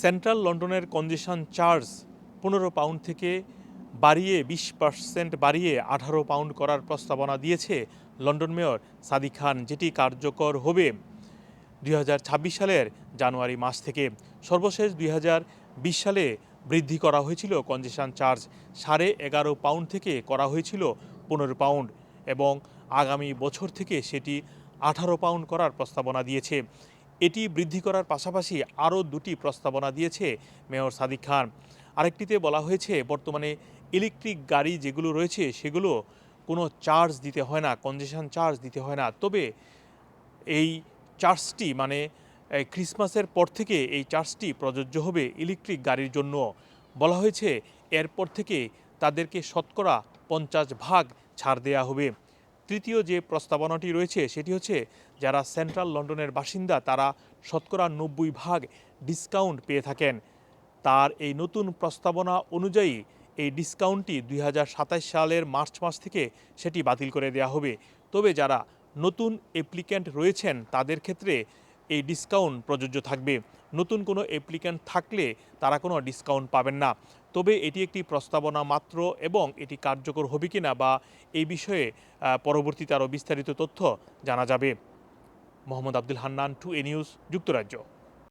Central লন্ডনের কনজেশন charge পনেরো pound থেকে বাড়িয়ে বিশ পার্সেন্ট বাড়িয়ে আঠারো পাউন্ড করার প্রস্তাবনা দিয়েছে লন্ডন মেয়র সাদি খান, যেটি কার্যকর হবে দুই হাজার ছাব্বিশ সালের জানুয়ারি মাস থেকে। সর্বশেষ দুই হাজার বিশ সালে বৃদ্ধি করা হয়েছিল কনজেশন চার্জ, সাড়ে এগারো পাউন্ড থেকে করা হয়েছিল পনেরো পাউন্ড, এবং আগামী বছর থেকে সেটি আঠারো পাউন্ড করার প্রস্তাবনা দিয়েছে। এটি বৃদ্ধি করার পাশাপাশি আরও দুটি প্রস্তাবনা দিয়েছে মেয়র সাদিক খান। আরেকটিতে বলা হয়েছে, বর্তমানে ইলেকট্রিক গাড়ি যেগুলো রয়েছে সেগুলো কোনো চার্জ দিতে হয় না, কনজেশন চার্জ দিতে হয় না। তবে এই চার্জটি মানে ক্রিসমাসের পর থেকে এই চার্জটি প্রযোজ্য হবে ইলেকট্রিক গাড়ির জন্য। বলা হয়েছে, এরপর থেকে তাদেরকে শতকরা পঞ্চাশ ভাগ ছাড় দেওয়া হবে। তৃতীয় যে প্রস্তাবনাটি রয়েছে সেটি হচ্ছে, যারা সেন্ট্রাল লন্ডনের বাসিন্দা তারা শতকরা নব্বই ভাগ ডিসকাউন্ট পেয়ে থাকেন। তার এই নতুন প্রস্তাবনা অনুযায়ী এই ডিসকাউন্টটি দু হাজার সাতাশ সালের মার্চ মাস থেকে সেটি বাতিল করে দেয়া হবে। তবে যারা নতুন অ্যাপ্লিক্যান্ট রয়েছেন তাদের ক্ষেত্রে এই ডিসকাউন্ট প্রযোজ্য থাকবে। নতুন কোনো অ্যাপ্লিক্যান্ট থাকলে তারা কোনো ডিসকাউন্ট পাবেন না। তবে এটি একটি প্রস্তাবনা মাত্র এবং এটি কার্যকর হবে কি না বা এই বিষয়ে পরবর্তীতে আরও বিস্তারিত তথ্য জানা যাবে। মোহাম্মদ আব্দুল হান্নান, টু এ নিউজ, যুক্তরাজ্য।